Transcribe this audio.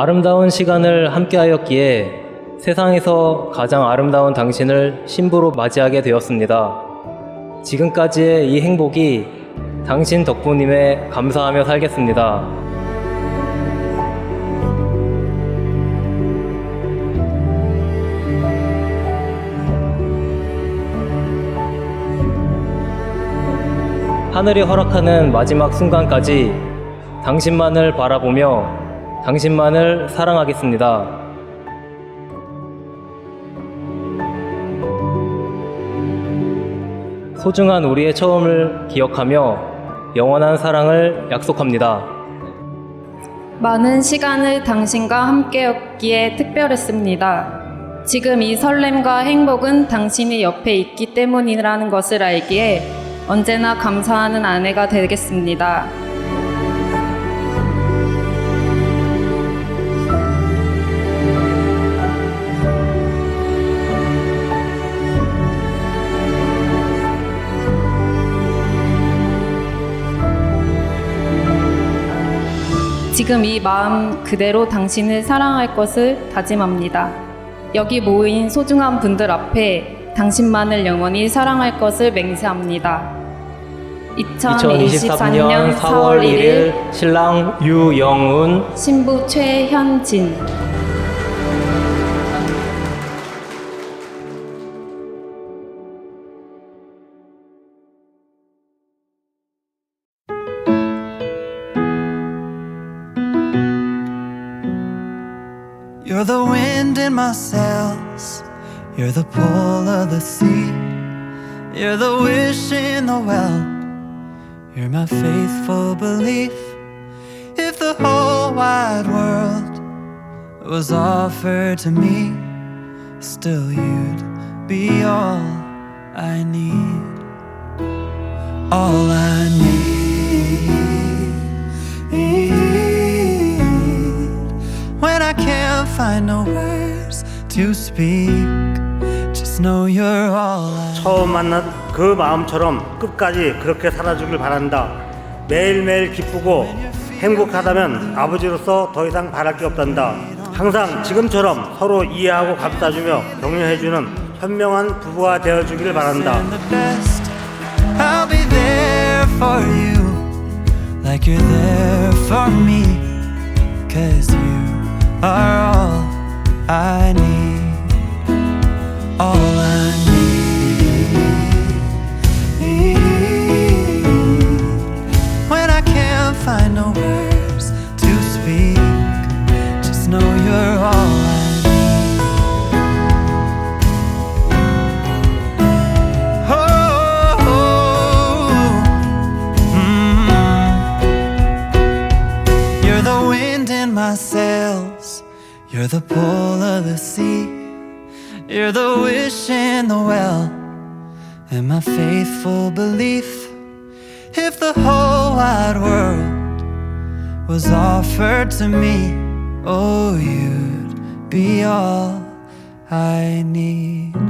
아름다운 시간을 함께하였기에 세상에서 가장 아름다운 당신을 신부로 맞이하게 되었습니다. 지금까지의 이 행복이 당신 덕분임에 감사하며 살겠습니다. 하늘이 허락하는 마지막 순간까지 당신만을 바라보며 당신만을 사랑하겠습니다. 소중한 우리의 처음을 기억하며 영원한 사랑을 약속합니다. 많은 시간을 당신과 함께였기에 특별했습니다. 지금 이 설렘과 행복은 당신이 옆에 있기 때문이라는 것을 알기에 언제나 감사하는 아내가 되겠습니다. 지금 이 마음 그대로 당신을 사랑할 것을 다짐합니다. 여기 모인 소중한 분들 앞에 당신만을 영원히 사랑할 것을 맹세합니다. 2023년 4월 1일 신랑 유영운 신부 최현진 You're the wind in my sails. You're the pull of the sea. You're the wish in the well. You're my faithful belief. If the whole wide world was offered to me, still you'd be all I need. All I When I can't find no words to speak, just know you're all I 처음 만난 그 마음처럼 끝까지 그렇게 살아주길 바란다. 매일매일 기쁘고 행복하다면 아버지로서 더 이상 바랄 게 없단다. 항상 지금처럼 서로 이해하고 감싸주며 격려해주는 현명한 부부가 되어주길 바란다. and the best. I'll be there for you, like you're there for me. Cause you are all I need. All I need. When I can't find no words to speak, just know you're all I need. Mm. You're the wind in my sails. You're the pull of the sea. You're the wish in the well. And my faithful belief. If the whole wide world was offered to me, oh, you'd be all I need.